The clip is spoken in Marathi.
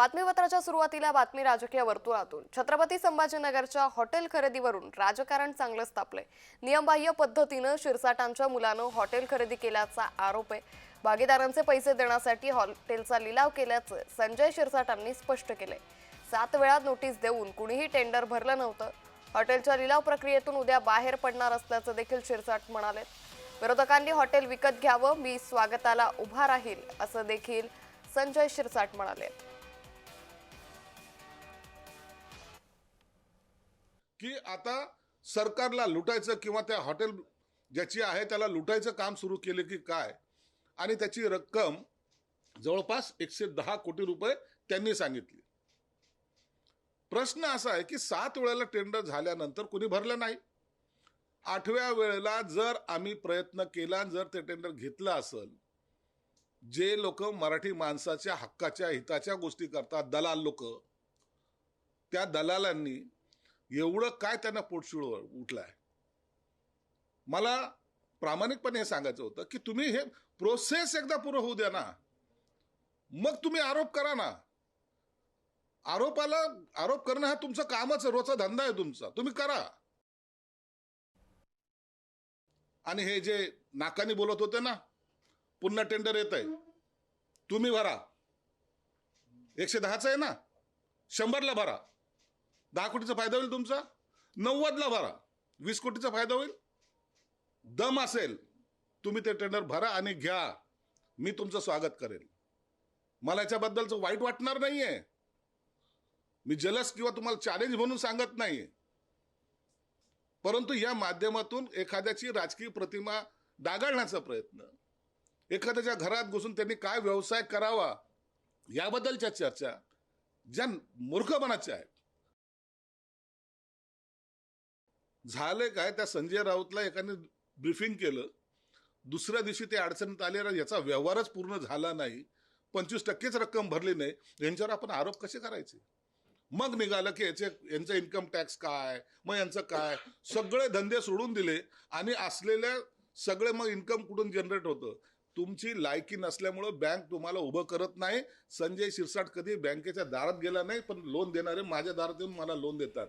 बातमीपत्राच्या सुरुवातीला बातमी राजकीय वर्तुळातून. छत्रपती संभाजीनगरच्या हॉटेल खरेदीवरून राजकारण चांगलंच तापलंय नियमबाह्य पद्धतीनं शिरसाटांच्या मुलानं हॉटेल खरेदी केल्याचा आरोप आहे. भागीदारांचे पैसे देण्यासाठी हॉटेलचा लिलाव केल्याचं संजय शिरसाटांनी स्पष्ट केलंय. सात वेळा नोटीस देऊन कुणीही टेंडर भरलं नव्हतं. हॉटेलच्या लिलाव प्रक्रियेतून उद्या बाहेर पडणार असल्याचं देखील शिरसाट म्हणाले. विरोधकांनी हॉटेल विकत घ्यावं मी स्वागताला उभा राहील असं देखील संजय शिरसाट म्हणाले. की आता सरकारला लुटायचं किंवा त्या हॉटेल ज्याची आहे त्याला लुटायचं काम सुरू केले की काय? आणि त्याची रक्कम जवळपास एकशे दहा कोटी रुपये त्यांनी सांगितली. प्रश्न असा आहे की सात वेळेला टेंडर झाल्यानंतर कुणी भरलं नाही? आठव्या वेळेला जर आम्ही प्रयत्न केला जर ते टेंडर घेतलं असेल जे लोक मराठी माणसाच्या हक्काच्या हिताच्या गोष्टी करतात दलाल लोक त्या दलालांनी एवढं काय त्यांना पोटशिळ उठलाय? मला प्रामाणिकपणे हे सांगायचं होतं की तुम्ही हे प्रोसेस एकदा पूर्ण होऊ द्या ना. मग तुम्ही आरोप करा ना. आरोपाला आरोप करणं हा तुमचं कामच रोजचा धंदा आहे तुमचा. तुम्ही करा. आणि हे जे नाकाने बोलत होते ना पुन्हा टेंडर येत आहे. तुम्ही भरा. एकशे दहाचं आहे ना. शंभरला भरा. दहा कोटीचा फायदा होईल तुमचा? नव्वदला भरा. वीस कोटीचा फायदा होईल? दम असेल. तुम्ही ते टेंडर भरा आणि घ्या. मी तुमचं स्वागत करेल. मला याच्याबद्दलचं वाईट वाटणार नाहीये. मी जलस किंवा तुम्हाला चॅलेंज म्हणून सांगत नाहीये. परंतु या माध्यमातून एखाद्याची राजकीय प्रतिमा डागाळण्याचा प्रयत्न एखाद्याच्या घरात घुसून त्यांनी काय व्यवसाय करावा याबद्दलच्या चर्चा ज्या मूर्खपणाच्या आहेत. झाले काय? त्या संजय राऊतला एकाने ब्रीफिंग केलं. दुसऱ्या दिवशी ते अडचणीत आले याचा व्यवहारच पूर्ण झाला नाही. पंचवीस टक्केच रक्कम भरली नाही. यांच्यावर आपण आरोप कसे करायचे? मग निघालं की याचे यांचं इन्कम टॅक्स काय? मग यांचं काय? सगळे धंदे सोडून दिले आणि असलेल्या सगळे मग इन्कम कुठून जनरेट होतं? तुमची लायकी नसल्यामुळं बँक तुम्हाला उभं करत नाही. संजय शिरसाट कधी बँकेच्या दारात गेला नाही पण लोन देणारे माझ्या दारात येऊन मला लोन देतात.